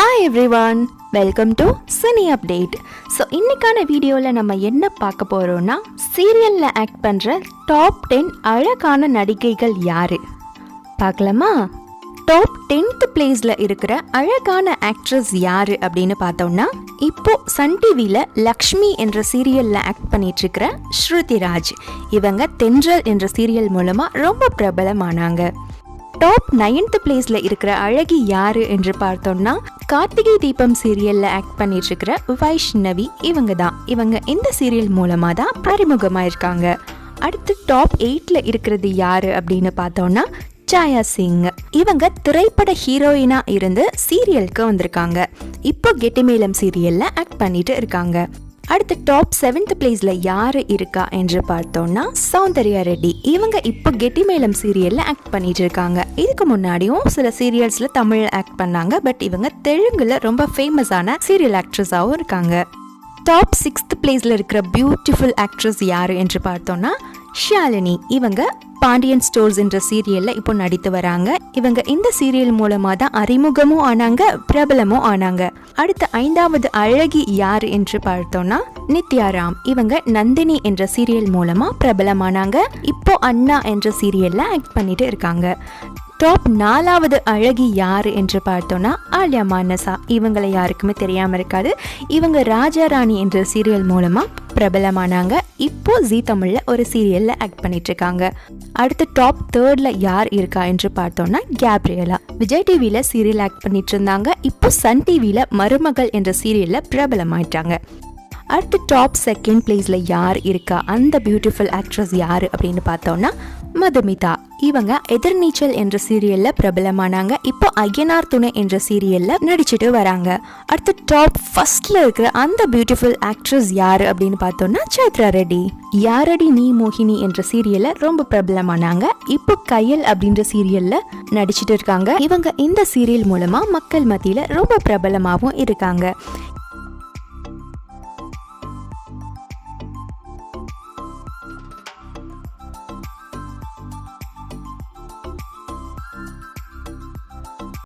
Hi everyone welcome to cine update so இன்றைக்கான வீடியோவில் நம்ம என்ன பார்க்க போகிறோம்னா சீரியலில் ஆக்ட் பண்ணுற டாப் டென் அழகான நடிகைகள் யார்? பார்க்கலாமா? டாப் டென்த் பிளேஸில் இருக்கிற அழகான ஆக்ட்ரஸ் யார் அப்படின்னு பார்த்தோம்னா இப்போ சன் டிவியில் லக்ஷ்மி என்ற சீரியலில் ஆக்ட் பண்ணிகிட்ருக்கிற ஸ்ருதிராஜ். இவங்க தென்றல் என்ற சீரியல் மூலமாக ரொம்ப பிரபலமானாங்க. டாப் நைன்த் பிளேஸ்ல இருக்கிற அழகி யாரு என்று பார்த்தோம்னா கார்த்திகை தீபம் சீரியல்ல ஆக்ட் பண்ணிட்டு இருக்கிற வைஷ்ணவி இவங்க தான் இவங்க இந்த சீரியல் மூலமா தான் அறிமுகமாயிருக்காங்க அடுத்து டாப் எயிட்ல இருக்கிறது யாரு அப்படின்னு பார்த்தோம்னா ஜாயா சிங். இவங்க திரைப்பட ஹீரோயினா இருந்து சீரியலுக்கு வந்திருக்காங்க. இப்போ கெட்டிமேலம் சீரியல்ல ஆக்ட் பண்ணிட்டு இருக்காங்க. அடுத்து டாப் செவன்த் பிளேஸில் யார் இருக்கா என்று பார்த்தோம்னா சௌந்தர்யா ரெட்டி. இவங்க இப்போ கெட்டிமேலம் சீரியலில் ஆக்ட் பண்ணிட்டு இருக்காங்க. இதுக்கு முன்னாடியும் சில சீரியல்ஸில் தமிழ் ஆக்ட் பண்ணாங்க. பட் இவங்க தெலுங்குல ரொம்ப ஃபேமஸான சீரியல் ஆக்ட்ரஸாகவும் இருக்காங்க. டாப் சிக்ஸ்த் பிளேஸில் இருக்கிற பியூட்டிஃபுல் ஆக்ட்ரஸ் யார் என்று பார்த்தோம்னா ஷாலினி இவங்க பாண்டியன் ஸ்டோர்ஸ் என்ற சீரியல்ல இப்போ நடித்து வராங்க. இவங்க இந்த சீரியல் மூலமா தான் அறிமுகமும் ஆனாங்க பிரபலமும் ஆனாங்க. அடுத்த ஐந்தாவது அழகி யார் என்று பார்த்தோம்னா நித்யாராம் இவங்க நந்தினி என்ற சீரியல் மூலமா பிரபலமானாங்க. இப்போ அண்ணா என்ற சீரியல்ல ஆக்ட் பண்ணிட்டு இருக்காங்க. டாப் நாலாவது அழகி யார் என்று பார்த்தோன்னா ஆலியா மானசா. இவங்களை யாருக்குமே தெரியாமல் இருக்காது. இவங்க ராஜா ராணி என்ற சீரியல் மூலமாக பிரபலமானாங்க. இப்போ ஜீ தமிழில் ஒரு சீரியலில் ஆக்ட் பண்ணிட்டு இருக்காங்க அடுத்து டாப் தேர்டில் யார் இருக்கா என்று பார்த்தோன்னா கேப்ரியலா. விஜய் டிவியில் சீரியல் ஆக்ட் பண்ணிட்டு இருந்தாங்க இப்போ சன் டிவியில் மருமகள் என்ற சீரியலில் பிரபலமாயிட்டாங்க. அடுத்து டாப் செகண்ட் பிளேஸில் யார் இருக்கா? அந்த பியூட்டிஃபுல் ஆக்ட்ரஸ் யார் அப்படின்னு பார்த்தோம்னா மதுமிதா. இவங்க எதிர்நீச்சல் என்ற சீரியல்ல பிரபலமானாங்க. இப்போ ஐயனார் துணை என்ற சீரியல்ல நடிச்சிட்டு வராங்க. அடுத்து டாப் ஃபர்ஸ்ட்ல இருக்கிற அந்த பியூட்டிஃபுல் ஆக்ட்ரஸ் யாரு அப்படின்னு பார்த்தோம்னா சைத்ரா ரெட்டி. யாரடி நீ மோகினி என்ற சீரியல்ல ரொம்ப பிரபலமானாங்க. இப்போ கையல் அப்படின்ற சீரியல்ல நடிச்சிட்டு இருக்காங்க. இவங்க இந்த சீரியல் மூலமா மக்கள் மத்தியில ரொம்ப பிரபலமாகவும் இருக்காங்க.